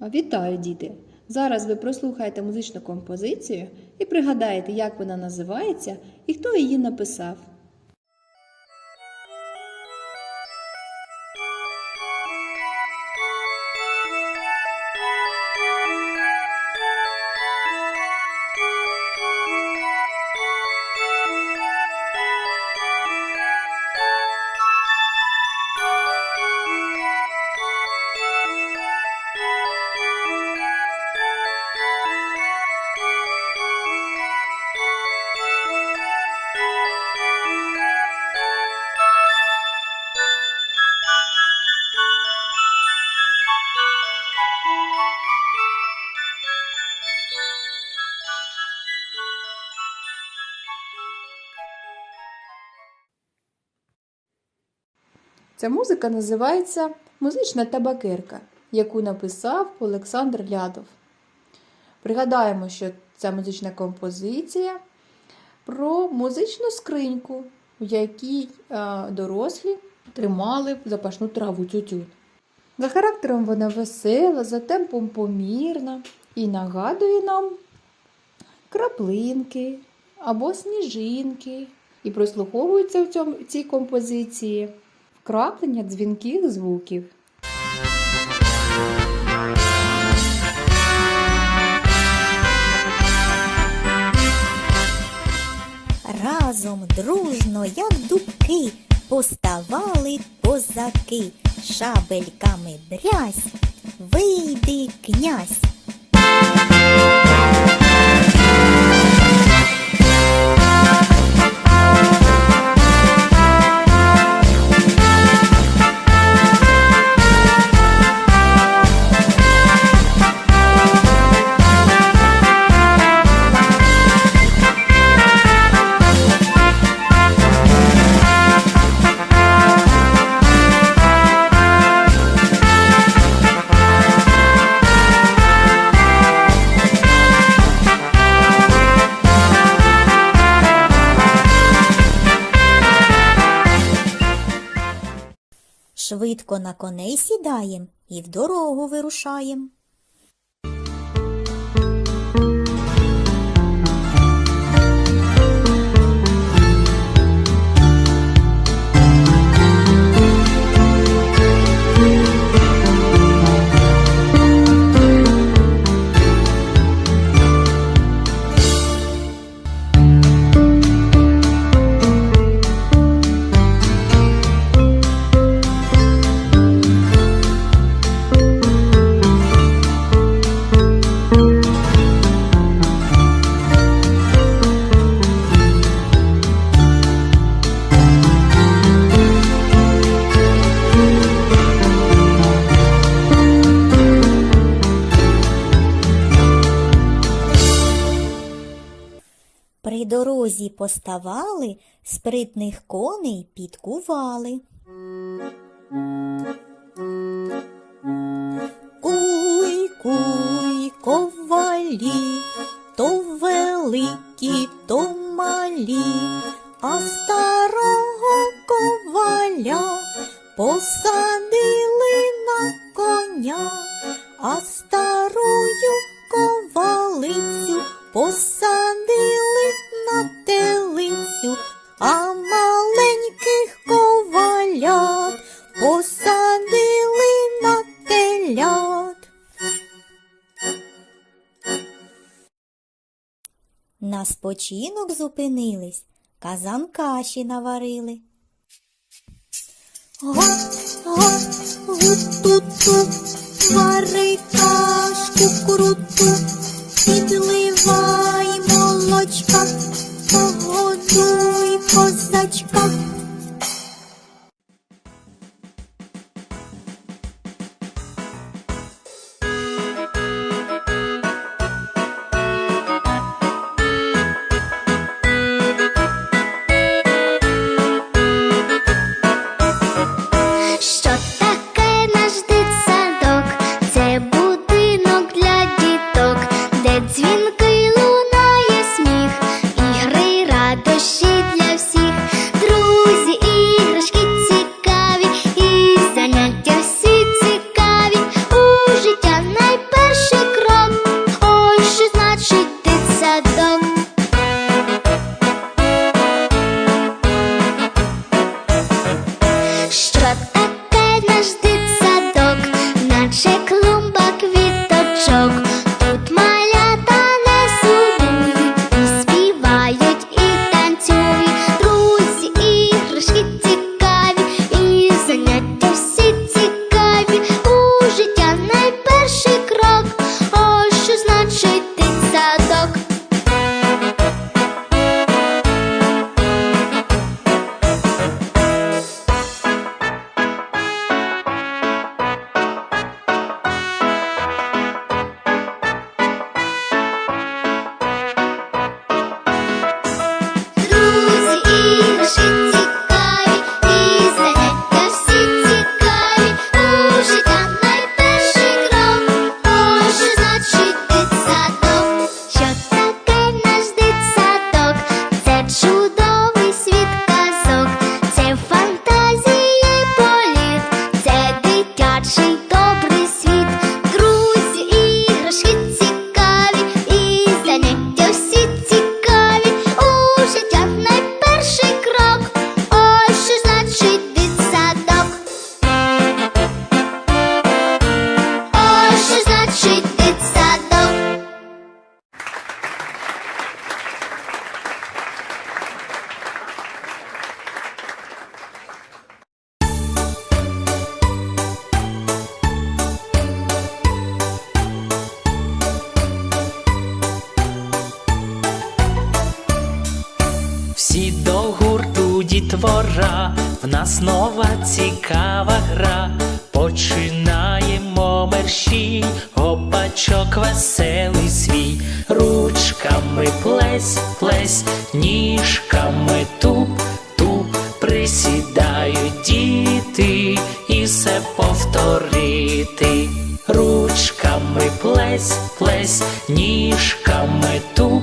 Вітаю, діти! Зараз ви прослухаєте музичну композицію і пригадаєте, як вона називається і хто її написав. Ця музика називається Музична табакерка, яку написав Олександр Лядов. Пригадаємо, що ця музична композиція про музичну скриньку, в якій е, дорослі тримали запашну траву тютюн. За характером вона весела, за темпом помірна і нагадує нам краплинки або сніжинки. І прослуховується в цій композиції вкраплення дзвінких звуків. Разом дружно, як дубки, поставали козаки, шабельками брязь, вийди князь. Швидко на коней сідаєм і в дорогу вирушаєм. Дорозі поставали, спритних коней підкували. Куй, куй, ковалі, то великі, На спочинок зупинились, казан каші наварили. Гот-гот-гут-ту-ту, вари кашку круту, підливай молочка, погодуй козачка. Дітвора, в нас нова цікава гра. Починаємо мерщій, гопачок веселий свій, ручками плесь, плесь, ніжками туп, туп, присідають діти і все повторити. Ручками плесь, плесь, ніжками туп,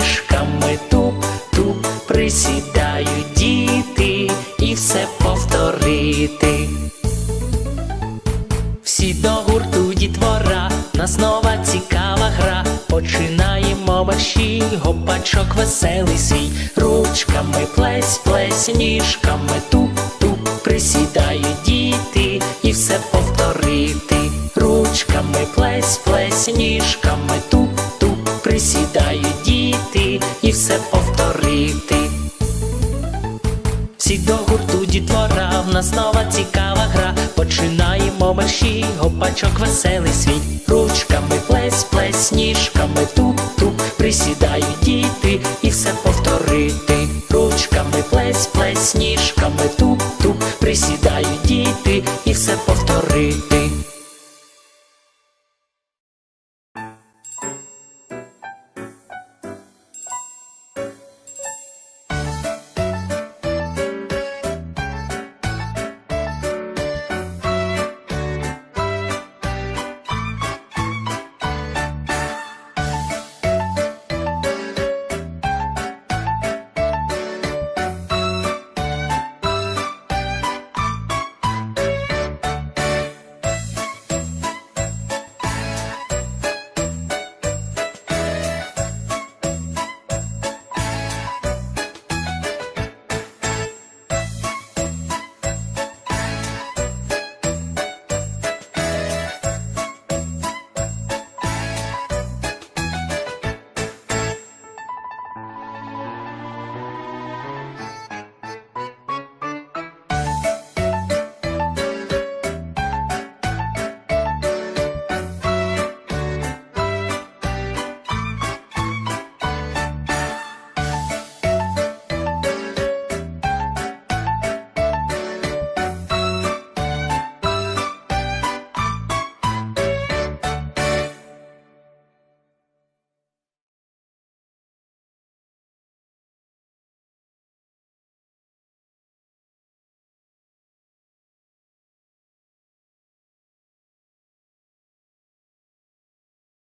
Починаємо мерщій, гопачок веселий свій, ручками плесь, плесь, ніжками туп, туп, присідають діти і все повторити. Ручками плесь, плесь, ніжками туп, туп, присідають діти і все повторити. Всі до гурту дітвора, в нас нова цікава гра. Починаємо мерщій, гопачок веселий свій. Ручками плесь, плесь, ніжками туп, присідають діти і все повторити. Ручками плесь, плесь, ніжками туп, туп, присідають діти і все повторити.